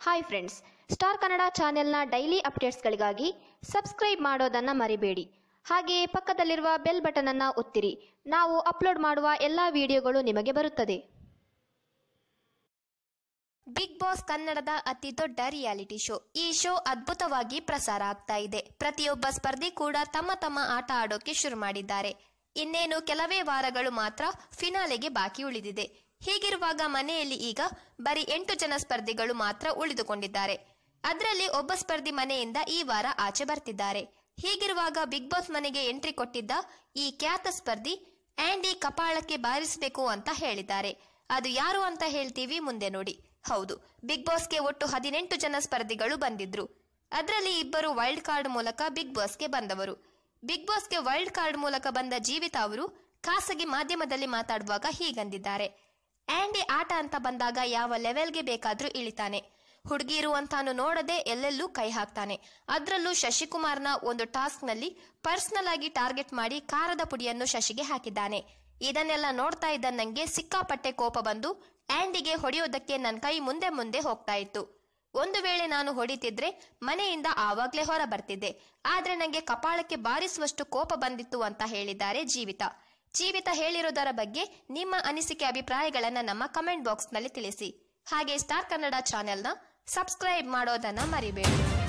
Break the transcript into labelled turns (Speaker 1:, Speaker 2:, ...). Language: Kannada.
Speaker 1: ಹಾಯ್ ಫ್ರೆಂಡ್ಸ್ ಸ್ಟಾರ್ ಕನ್ನಡ ಚಾನೆಲ್ನ ಡೈಲಿ ಅಪ್ಡೇಟ್ಸ್ಗಳಿಗಾಗಿ ಸಬ್ಸ್ಕ್ರೈಬ್ ಮಾಡೋದನ್ನು ಮರಿಬೇಡಿ. ಹಾಗೆಯೇ ಪಕ್ಕದಲ್ಲಿರುವ ಬೆಲ್ ಬಟನ್ ಅನ್ನು ಒತ್ತಿರಿ. ನಾವು ಅಪ್ಲೋಡ್ ಮಾಡುವ ಎಲ್ಲ ವಿಡಿಯೋಗಳು ನಿಮಗೆ ಬರುತ್ತದೆ.
Speaker 2: ಬಿಗ್ ಬಾಸ್ ಕನ್ನಡದ ಅತಿ ದೊಡ್ಡ ರಿಯಾಲಿಟಿ ಶೋ ಈ ಶೋ ಅದ್ಭುತವಾಗಿ ಪ್ರಸಾರ ಆಗ್ತಾ ಇದೆ. ಪ್ರತಿಯೊಬ್ಬ ಸ್ಪರ್ಧಿ ಕೂಡ ತಮ್ಮ ತಮ್ಮ ಆಟ ಆಡೋಕೆ ಶುರು ಮಾಡಿದ್ದಾರೆ. ಇನ್ನೇನು ಕೆಲವೇ ವಾರಗಳು ಮಾತ್ರ ಫಿನಾಲೆಗೆ ಬಾಕಿ ಉಳಿದಿದೆ. ಹೀಗಿರುವಾಗ ಮನೆಯಲ್ಲಿ ಈಗ ಬರೀ ಎಂಟು ಜನ ಸ್ಪರ್ಧಿಗಳು ಮಾತ್ರ ಉಳಿದುಕೊಂಡಿದ್ದಾರೆ. ಅದರಲ್ಲಿ ಒಬ್ಬ ಸ್ಪರ್ಧಿ ಮನೆಯಿಂದ ಈ ವಾರ ಆಚೆ ಬರ್ತಿದ್ದಾರೆ. ಹೀಗಿರುವಾಗ ಬಿಗ್ ಬಾಸ್ ಮನೆಗೆ ಎಂಟ್ರಿ ಕೊಟ್ಟಿದ್ದ ಈ ಖ್ಯಾತ ಸ್ಪರ್ಧಿ ಆಂಡಿ ಕಪಾಳಕ್ಕೆ ಬಾರಿಸಬೇಕು ಅಂತ ಹೇಳಿದ್ದಾರೆ. ಅದು ಯಾರು ಅಂತ ಹೇಳ್ತೀವಿ ಮುಂದೆ ನೋಡಿ. ಹೌದು ಬಿಗ್ ಬಾಸ್ಗೆ ಒಟ್ಟು ಹದಿನೆಂಟು ಜನ ಸ್ಪರ್ಧಿಗಳು ಬಂದಿದ್ರು. ಅದರಲ್ಲಿ ಇಬ್ಬರು ವೈಲ್ಡ್ ಕಾರ್ಡ್ ಮೂಲಕ ಬಿಗ್ ಬಾಸ್ಗೆ ಬಂದವರು. ಬಿಗ್ ಬಾಸ್ಗೆ ವೈಲ್ಡ್ ಕಾರ್ಡ್ ಮೂಲಕ ಬಂದ ಜೀವಿತ ಅವರು ಖಾಸಗಿ ಮಾಧ್ಯಮದಲ್ಲಿ ಮಾತಾಡುವಾಗ ಹೀಗಂದಿದ್ದಾರೆ. ಆಂಡಿ ಆಟ ಅಂತ ಬಂದಾಗ ಯಾವ ಲೆವೆಲ್ಗೆ ಬೇಕಾದ್ರೂ ಇಳಿತಾನೆ. ಹುಡುಗಿ ಇರುವಂತಾನು ನೋಡದೆ ಎಲ್ಲೆಲ್ಲೂ ಕೈ ಹಾಕ್ತಾನೆ. ಅದರಲ್ಲೂ ಶಶಿಕುಮಾರ್ನ ಒಂದು ಟಾಸ್ಕ್ನಲ್ಲಿ ಪರ್ಸನಲ್ ಆಗಿ ಟಾರ್ಗೆಟ್ ಮಾಡಿ ಖಾರದ ಪುಡಿಯನ್ನು ಶಶಿಗೆ ಹಾಕಿದ್ದಾನೆ. ಇದನ್ನೆಲ್ಲ ನೋಡ್ತಾ ಇದ್ದ ನಂಗೆ ಸಿಕ್ಕಾಪಟ್ಟೆ ಕೋಪ ಬಂದು ಆಂಡಿಗೆ ಹೊಡೆಯೋದಕ್ಕೆ ನನ್ನ ಕೈ ಮುಂದೆ ಮುಂದೆ ಹೋಗ್ತಾ ಇತ್ತು. ಒಂದು ವೇಳೆ ನಾನು ಹೊಡಿತಿದ್ರೆ ಮನೆಯಿಂದ ಆವಾಗ್ಲೇ ಹೊರ ಬರ್ತಿದ್ದೆ. ಆದ್ರೆ ನಂಗೆ ಕಪಾಳಕ್ಕೆ ಬಾರಿಸುವಷ್ಟು ಕೋಪ ಬಂದಿತ್ತು ಅಂತ ಹೇಳಿದ್ದಾರೆ ಜೀವಿತ. ಜೀವಿತ ಹೇಳಿರೋದರ ಬಗ್ಗೆ ನಿಮ್ಮ ಅನಿಸಿಕೆ ಅಭಿಪ್ರಾಯಗಳನ್ನ ನಮ್ಮ ಕಮೆಂಟ್ ಬಾಕ್ಸ್ನಲ್ಲಿ ತಿಳಿಸಿ. ಹಾಗೆ ಸ್ಟಾರ್ ಕನ್ನಡ ಚಾನೆಲ್ನ ಸಬ್ಸ್ಕ್ರೈಬ್ ಮಾಡೋದನ್ನ ಮರಿಬೇಡಿ.